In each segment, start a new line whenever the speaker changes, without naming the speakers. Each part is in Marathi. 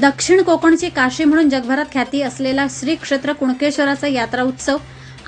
दक्षिण कोकणची काशी म्हणून जगभरात ख्याती असलेला श्री क्षेत्र कुणकेश्वराचा यात्रा उत्सव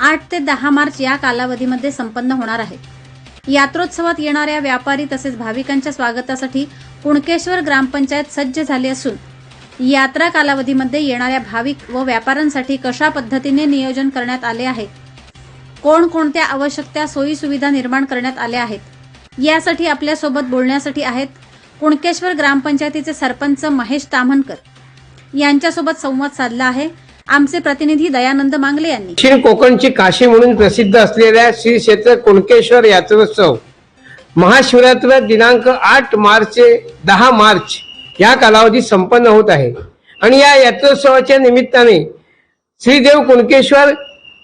आठ ते दहा मार्च या कालावधीमध्ये संपन्न होणार आहे. यात्रोत्सवात येणाऱ्या व्यापारी तसेच भाविकांच्या स्वागतासाठी कुणकेश्वर ग्रामपंचायत सज्ज झाली असून यात्रा कालावधीमध्ये येणाऱ्या भाविक व व्यापाऱ्यांसाठी कशा पद्धतीने नियोजन करण्यात आले आहे? कोणकोणत्या आवश्यक सोयी सुविधा निर्माण करण्यात आल्या आहेत? यासाठी आपल्यासोबत बोलण्यासाठी आहेत कुणकेश्वर ग्रामपंचायतीचे सरपंच महेश ताम्हणकर यांच्यासोबत संवाद साधला आहे. आमचे प्रतिनिधी दयानंद मांगले यांनी.
दक्षिण कोकणची काशी म्हणून प्रसिद्ध असलेल्या श्री क्षेत्र कुणकेश्वर यात्रोत्सव महाशिवरात्र दिनांक आठ मार्च दहा मार्च या कालावधीत संपन्न होत आहे. आणि या यात्रोत्सवाच्या निमित्ताने श्रीदेव कुणकेश्वर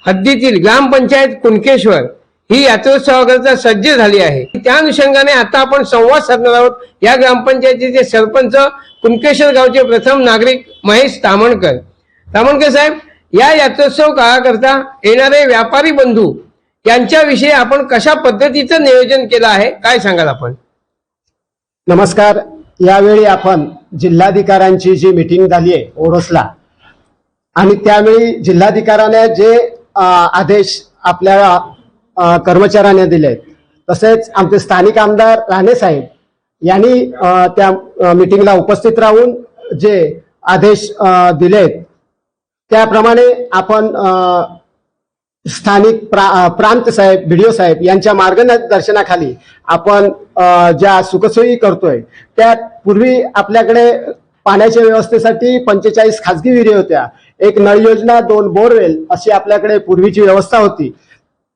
हद्दीतील ग्रामपंचायत कुणकेश्वर ही यात्रोत्सवाकरता सज्ज झाली आहे. त्या अनुषंगाने आता आपण संवाद साधणार आहोत. या ग्रामपंचायतीचे सरपंच कुणकेश्वर गावचे प्रथम नागरिक महेश तामणकर. तामणकर साहेब या यात्रोत्सव काळाकरता येणारे व्यापारी बंधू यांच्याविषयी आपण कशा पद्धतीचं नियोजन केलं आहे काय सांगाल आपण?
नमस्कार. यावेळी आपण जिल्हाधिकाऱ्यांची जी मिटिंग झाली आहे ओरोसला आणि त्यावेळी जिल्हाधिकाऱ्याने जे आदेश आपल्या कर्मचाऱ्यांना दिले तसेच आमचे स्थानिक आमदार राणे साहेब यांनी त्या मिटिंगला मीटिंगला उपस्थित राहून जे आदेश दिलेत त्याप्रमाणे आपण स्थानिक प्रा प्रांत साहेब बीडीओ साहेब यांच्या मार्गदर्शनाखाली आपण ज्या सुखसोयी करतोय त्यात पूर्वी आपल्याकडे पाण्याच्या व्यवस्थेसाठी पंचेचाळीस खाजगी विहिरी होत्या. एक नळ योजना दोन बोरवेल अशी आपल्याकडे पूर्वीची व्यवस्था होती.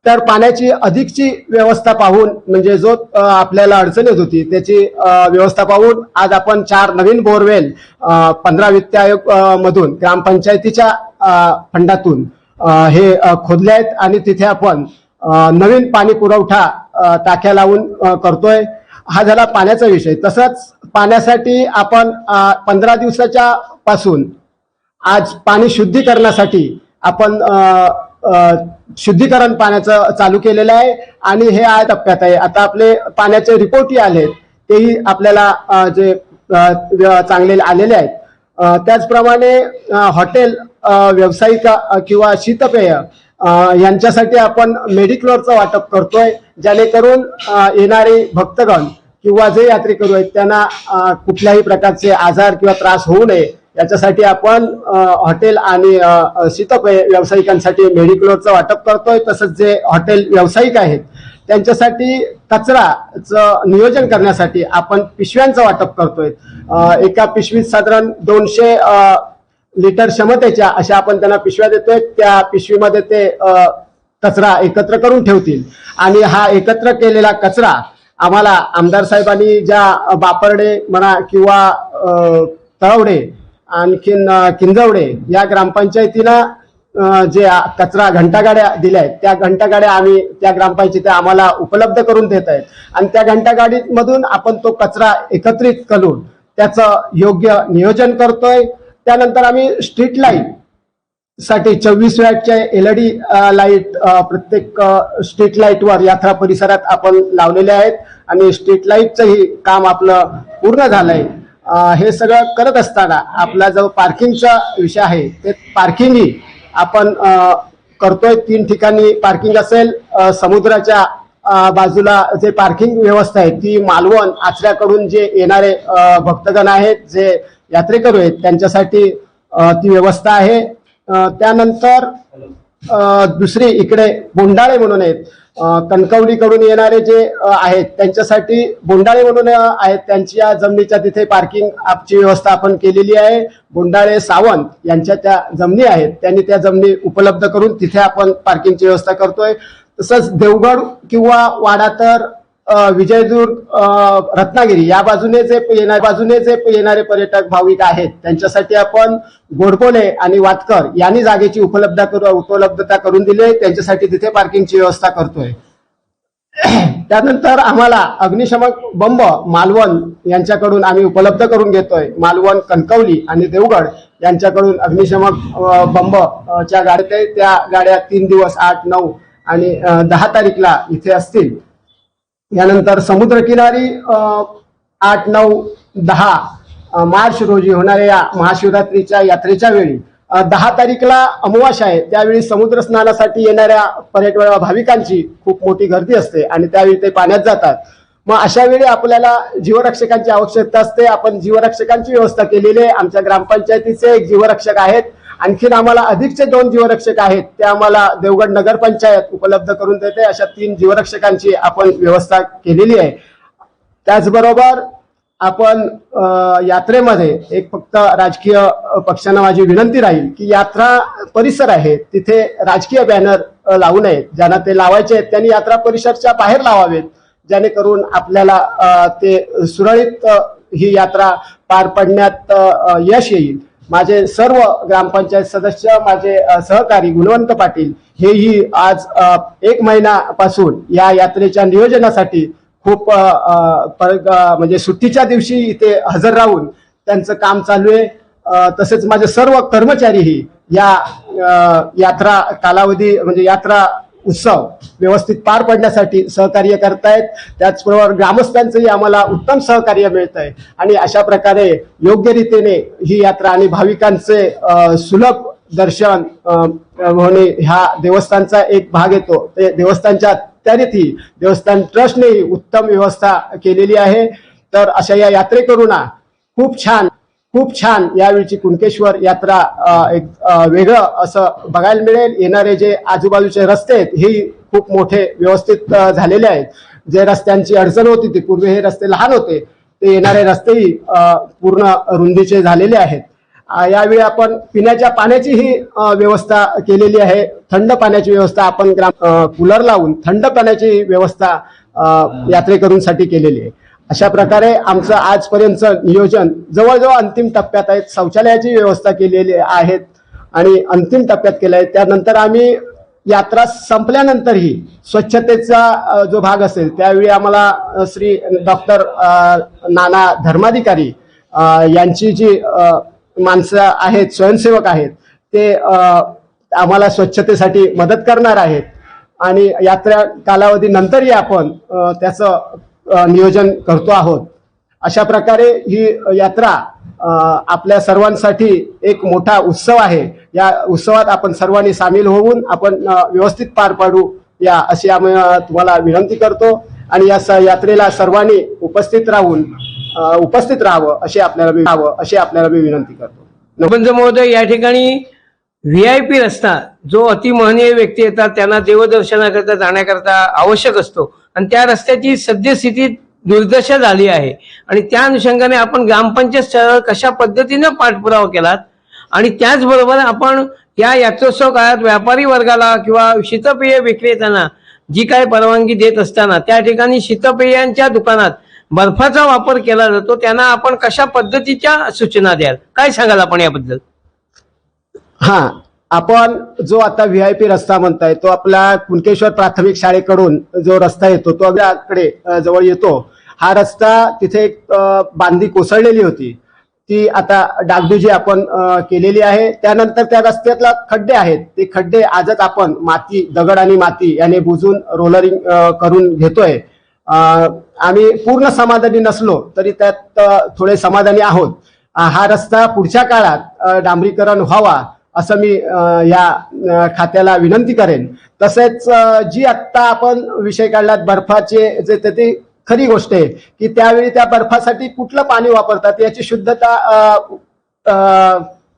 तर पाण्याची अधिकची व्यवस्था पाहून म्हणजे जो आपल्याला अडचण येत होती त्याची व्यवस्था पाहून आज आपण चार नवीन बोरवेल पंधरा वित्त आयोग मधून ग्रामपंचायतीच्या फंडातून हे खोदले आहेत आणि तिथे आपण नवीन पाणी पुरवठा टाक्या लावून करतोय. हा झाला पाण्याचा विषय. तसंच पाण्यासाठी आपण पंधरा दिवसाच्या पासून आज पाणी शुद्धीकरणासाठी आपण शुद्धीकरण पाण्याचं चालू केलेलं आहे आणि हे या टप्प्यात आहे. आता आपले पाण्याचे रिपोर्टही आले तेही आपल्याला जे चांगले आलेले आहेत. त्याचप्रमाणे हॉटेल व्यावसायिक किंवा शीतपेय यांच्यासाठी आपण मेडिक्लोरचं वाटप करतोय जेणेकरून येणारे भक्तगण किंवा जे यात्रेकरू आहेत त्यांना कुठल्याही प्रकारचे आजार किंवा त्रास होऊ नये. याच्यासाठी आपण हॉटेल आणि अ, शीतपेय व्यावसायिकांसाठी मेडिक्लोरचं वाटप करतोय तसंच जे हॉटेल व्यावसायिक आहेत त्यांच्यासाठी कचराचं नियोजन करण्यासाठी आपण पिशव्यांचं वाटप करतोय. एका पिशवीत साधारण दोनशे लिटर क्षमतेच्या अशा आपण त्यांना पिशव्या देतोय. त्या पिशवीमध्ये ते कचरा एकत्र करून ठेवतील. आणि हा एकत्र केलेला कचरा आम्हाला आमदार साहेबांनी ज्या बापर्डे म्हणा किंवा तळवडे आणखीन किंजवडे या ग्रामपंचायतीला जे कचरा घंटागाड्या दिल्या आहेत त्या घंटागाड्या आम्ही त्या ग्रामपंचायती आम्हाला उपलब्ध करून देत आहेत. आणि त्या घंटागाडीमधून आपण तो कचरा एकत्रित करून त्याचं योग्य नियोजन करतोय. त्यानंतर आम्ही स्ट्रीट लाइटसाठी चोवीस वॅटचे एलईडी लाइट प्रत्येक स्ट्रीट लाईटवर यात्रा परिसरात आपण लावलेले आहेत. आणि स्ट्रीट लाईटचंही काम आपलं पूर्ण झालंय. हे सगळं करत असताना आपला जो पार्किंगचा विषय आहे ते पार्किंगही आपण करतोय. तीन ठिकाणी पार्किंग असेल समुद्राच्या बाजूला जे पार्किंग व्यवस्था आहे ती मालवण आचऱ्याकडून जे येणारे भक्तगण आहेत जे यात्रेकरू आहेत त्यांच्यासाठी ती व्यवस्था आहे. त्यानंतर दुसरी इकडे बोंडाळे म्हणून आहेत. कणकवलीकडून येणारे जे आहेत त्यांच्यासाठी बोंडाळे म्हणून आहेत. त्यांच्या जमिनीच्या तिथे पार्किंग आपची व्यवस्था आपण केलेली आहे. बोंडाळे सावंत यांच्या त्या जमिनी आहेत. त्यांनी त्या जमिनी उपलब्ध करून तिथे आपण पार्किंगची व्यवस्था करतोय. तसंच देवगड किंवा वाडा तर विजयदुर्ग रत्नागिरी या बाजूने जे येणारे बाजूने जे येणारे पर्यटक भाविक आहेत. त्यांच्यासाठी आपण गोडबोले आणि वातकर यांनी जागेची उपलब्ध करू उपलब्धता करून दिली आहे. त्यांच्यासाठी तिथे पार्किंगची व्यवस्था करतोय. त्यानंतर आम्हाला अग्निशमक बंब मालवण यांच्याकडून आम्ही उपलब्ध करून घेतोय. मालवण कणकवली आणि देवगड यांच्याकडून अग्निशमक अ, बंब च्या गाड्या त्या गाड्या तीन दिवस आठ नऊ आणि दहा तारीखला इथे असतील. यानंतर समुद्रकिनारी आठ नऊ दहा मार्च रोजी होणाऱ्या या महाशिवरात्रीच्या यात्रेच्या वेळी दहा तारीखला अमावास्या आहे. त्यावेळी समुद्र स्नानासाठी येणाऱ्या पर्यटक भाविकांची खूप मोठी गर्दी असते आणि त्यावेळी ते पाण्यात जातात. मग अशा वेळी आपल्याला जीवरक्षकांची आवश्यकता असते. आपण जीवरक्षकांची व्यवस्था केलेली आहे. आमच्या ग्रामपंचायतीचे एक जीवरक्षक आहेत. आणखीन आम्हाला अधिकचे दोन जीवरक्षक आहेत ते आम्हाला देवगड नगरपंचायत उपलब्ध करून देते. अशा तीन जीवरक्षकांची आपण व्यवस्था केलेली आहे. त्याचबरोबर आपण यात्रेमध्ये एक फक्त राजकीय पक्षांना माझी विनंती राहील की यात्रा परिसर आहे तिथे राजकीय बॅनर लावू नयेत ज्यांना ते लावायचे आहेत त्यांनी यात्रा परिसरच्या बाहेर लावावेत जेणेकरून आपल्याला ते सुरळीत ही यात्रा पार पडण्यात यश येईल. माझे सर्व ग्रामपंचायत सदस्य माझे सहकारी गुणवंत पाटील हेही आज एक महिन्यापासून या यात्रेच्या नियोजनासाठी खूप पर- म्हणजे सुट्टीच्या दिवशी इथे हजर राहून त्यांचं काम चालू आहे. तसेच माझे सर्व कर्मचारीही या यात्रा कालावधी म्हणजे यात्रा उत्सव व्यवस्थित पार पडण्यासाठी सहकार्य करतायत. त्याचबरोबर ग्रामस्थांचंही आम्हाला उत्तम सहकार्य मिळत आहे आणि अशा प्रकारे योग्य रीतीने ही यात्रा आणि भाविकांचे सुलभ दर्शन होणे ह्या देवस्थानचा एक भाग येतो. ते देवस्थानच्या अखत्यारीतही देवस्थान ट्रस्टनेही उत्तम व्यवस्था केलेली आहे. तर अशा या यात्रेकरूंना खूप छान खूप छान यावेळीची कुणकेश्वर यात्रा एक वेगळं असं बघायला मिळेल. येणारे जे आजूबाजूचे रस्ते आहेत हे खूप मोठे व्यवस्थित झालेले आहेत. जे रस्त्यांची अडचण होती ती पूर्वी हे रस्ते लहान होते ते येणारे रस्तेही पूर्ण रुंदीचे झालेले आहेत. यावेळी आपण पिण्याच्या पाण्याचीही व्यवस्था केलेली आहे. थंड पाण्याची व्यवस्था आपण ग्राम कूलर लावून थंड पाण्याची व्यवस्था यात्रेकरूंसाठी केलेली आहे. अशा प्रकारे आमचं आजपर्यंतचं नियोजन जवळजवळ अंतिम टप्प्यात आहे. शौचालयाची व्यवस्था केलेली आहेत आणि अंतिम टप्प्यात केलं आहे. त्यानंतर आम्ही यात्रा संपल्यानंतरही स्वच्छतेचा जो भाग असेल त्यावेळी आम्हाला श्री डॉक्टर नाना धर्माधिकारी यांची जी माणसं आहेत स्वयंसेवक आहेत ते आम्हाला स्वच्छतेसाठी मदत करणार आहेत. आणि यात्रा कालावधीनंतरही आपण त्याचं नियोजन करतो आहोत. अशा प्रकारे ही यात्रा आपल्या सर्वांसाठी एक मोठा उत्सव आहे. या उत्सवात आपण सर्वांनी सामील होऊन आपण व्यवस्थित पार पाडू या अशी आम्ही तुम्हाला विनंती करतो आणि या स- यात्रेला सर्वांनी उपस्थित राहून उपस्थित राहावं अशी आपल्याला मी राहावं अशी आपल्याला मी विनंती करतो.
नबंद महोदय या ठिकाणी व्ही आय पी रस्ता जो अतिमहनीय व्यक्ती येतात त्यांना देवदर्शनाकरता जाण्याकरता आवश्यक असतो. आणि त्या रस्त्याची सद्यस्थिती दुर्दशा झाली आहे. आणि त्या अनुषंगाने आपण ग्रामपंचायत स्तरावर कशा पद्धतीनं पाठपुरावा केलात? आणि त्याचबरोबर आपण या यात्रोत्सव काळात व्यापारी वर्गाला किंवा शीतपेय विक्रेत्यांना जी काय परवानगी देत असताना त्या ठिकाणी शीतपेयांच्या दुकानात बर्फाचा वापर केला जातो त्यांना आपण कशा पद्धतीच्या सूचना द्याल? काय सांगाल आपण याबद्दल?
हा आपण जो आता व्ही आय पी रस्ता म्हणताय तो आपला कुणकेश्वर प्राथमिक शाळेकडून जो रस्ता येतो तो आपल्याकडे जवळ येतो. हा रस्ता तिथे एक बांधी कोसळलेली होती. ती आता डागडुजी आपण केलेली आहे. त्यानंतर त्या रस्त्यातला खड्डे आहेत. ते खड्डे आजच आपण माती दगड आणि माती याने बुजून रोलरिंग करून घेतोय. आम्ही पूर्ण समाधानी नसलो तरी त्यात थोडे समाधानी आहोत. हा रस्ता पुढच्या काळात डांबरीकरण व्हावा. असं मी या खात्याला विनंती करेन. तसेच जी आत्ता आपण विषय काढलात बर्फाचे जे ते- खरी गोष्ट आहे की त्यावेळी त्या बर्फासाठी कुठलं पाणी वापरतात याची शुद्धता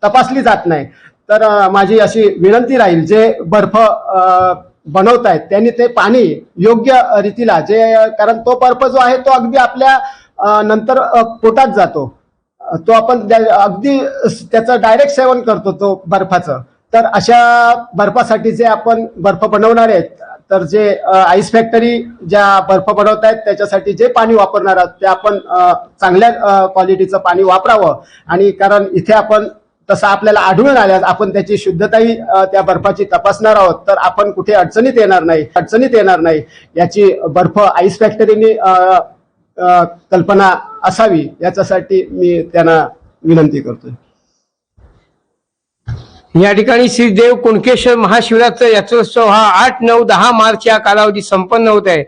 तपासली जात नाही. तर माझी अशी विनंती राहील जे बर्फ बनवत आहेत त्यांनी ते पाणी योग्य रीतीला जे कारण तो बर्फ जो आहे तो अगदी आपल्या नंतर पोटात जातो. तो आपण अगदी त्याचं डायरेक्ट सेवन करतो तो बर्फाचं. तर अशा बर्फासाठी जे आपण बर्फ बनवणार आहेत तर जे आईस फॅक्टरी ज्या बर्फ बनवत आहेत त्याच्यासाठी जे पाणी वापरणार आहोत ते आपण चांगल्या क्वालिटीचं पाणी वापरावं. आणि कारण इथे आपण तसं आपल्याला आढळून आल्यास आपण त्याची शुद्धताही त्या बर्फाची तपासणार आहोत तर आपण कुठे अडचणीत येणार नाही अडचणीत येणार नाही. याची बर्फ आईस फॅक्टरीने कल्पना असावी याच्यासाठी मी त्यांना विनंती करतोय.
या ठिकाणी श्रीदेव कुणकेश्वर महाशिवरात्र यात्रोत्सव हा आठ नऊ दहा मार्च या कालावधी संपन्न होत आहे.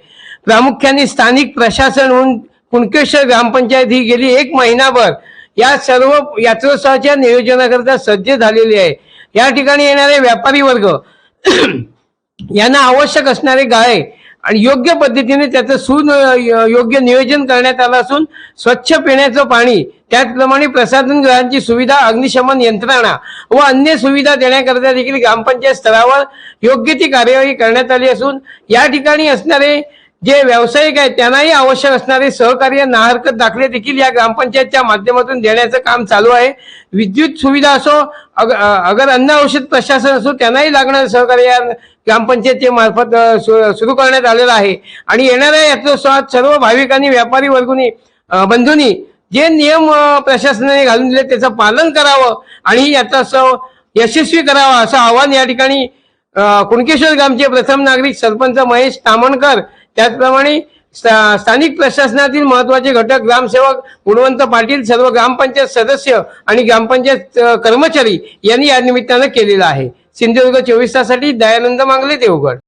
प्रामुख्याने स्थानिक प्रशासन म्हणून कुणकेश्वर ग्रामपंचायत ही गेली एक महिनाभर. या सर्व यात्रोत्सवाच्या नियोजनाकरता सज्ज झालेली आहे. या ठिकाणी येणारे व्यापारी वर्ग यांना आवश्यक असणारे गाळे आणि योग्य पद्धतीने त्याचं सुन योग्य नियोजन करण्यात आलं असून स्वच्छ पिण्याचं पाणी त्याचप्रमाणे प्रसाधनगृहांची सुविधा अग्निशमन यंत्रणा व अन्य सुविधा देण्याकरता देखील ग्रामपंचायत स्तरावर योग्य ती कार्यवाही करण्यात आली असून या ठिकाणी असणारे जे व्यावसायिक आहेत त्यांनाही आवश्यक असणारे सहकार्य नाहरकत दाखले देखील या ग्रामपंचायतच्या माध्यमातून देण्याचं काम चालू आहे. विद्युत सुविधा असो अग अगर अन्न औषध प्रशासन असो त्यांनाही लागणारं सहकार्य या ग्रामपंचायतच्या मार्फत सु- सुरू करण्यात आलेलं आहे. आणि येणाऱ्या यात्रोत्सवात सर्व भाविकांनी व्यापारी वर्गुनी बंधूंनी जे नियम प्रशासनाने घालून दिले त्याचं पालन करावं आणि याचा यात्रोत्सव यशस्वी करावा असं आव्हान या ठिकाणी कुणकेश्वर ग्रामचे प्रथम नागरिक सरपंच महेश तामणकर त्याचप्रमाणे स्थानिक प्रशासनातील महत्त्वाचे घटक ग्रामसेवक गुणवंत पाटील सर्व ग्रामपंचायत सदस्य आणि ग्रामपंचायत कर्मचारी यांनी या निमित्तानं केलेलं आहे. सिंधुदुर्ग चोवीस तासाठी दयानंद मांगले देवगड.